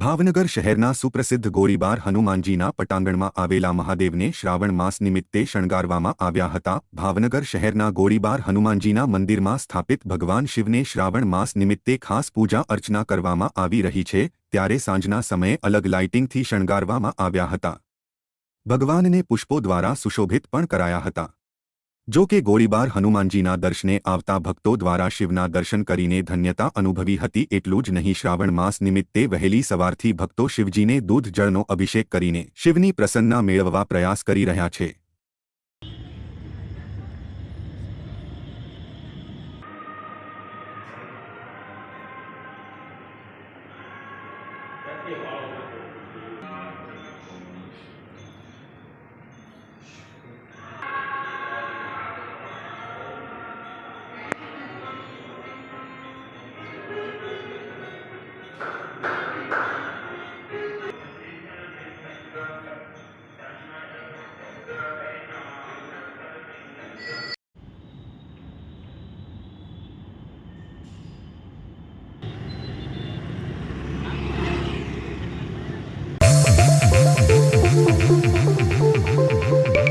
ભાવનગર શહેરના સુપ્રસિદ્ધ ગોરીબાર હનુમાનજીના પટાંગણમાં આવેલા મહાદેવને શ્રાવણ માસ નિમિત્તે શણગારવામાં આવ્યા હતા ભાવનગર શહેરના ગોળીબાર હનુમાનજીના મંદિરમાં સ્થાપિત ભગવાન શિવને શ્રાવણ માસ નિમિત્તે ખાસ પૂજા અર્ચના કરવામાં આવી રહી છે ત્યારે સાંજના સમયે અલગ લાઇટિંગથી શણગારવામાં આવ્યા હતા ભગવાનને પુષ્પો દ્વારા સુશોભિત પણ કરાયા હતા જો કે ગોરીબાર हनुमान जी ના દર્શને આવતા ભક્તો દ્વારા શિવના દર્શન કરીને ધન્યતા અનુભવી હતી એટલું જ નહીં શ્રાવણ માસ નિમિત્તે વહેલી સવારથી ભક્તો શિવજીને દૂધ જળનો અભિષેક કરીને શિવની પ્રસન્નતા મેળવવા પ્રયાસ કરી રહ્યા છે you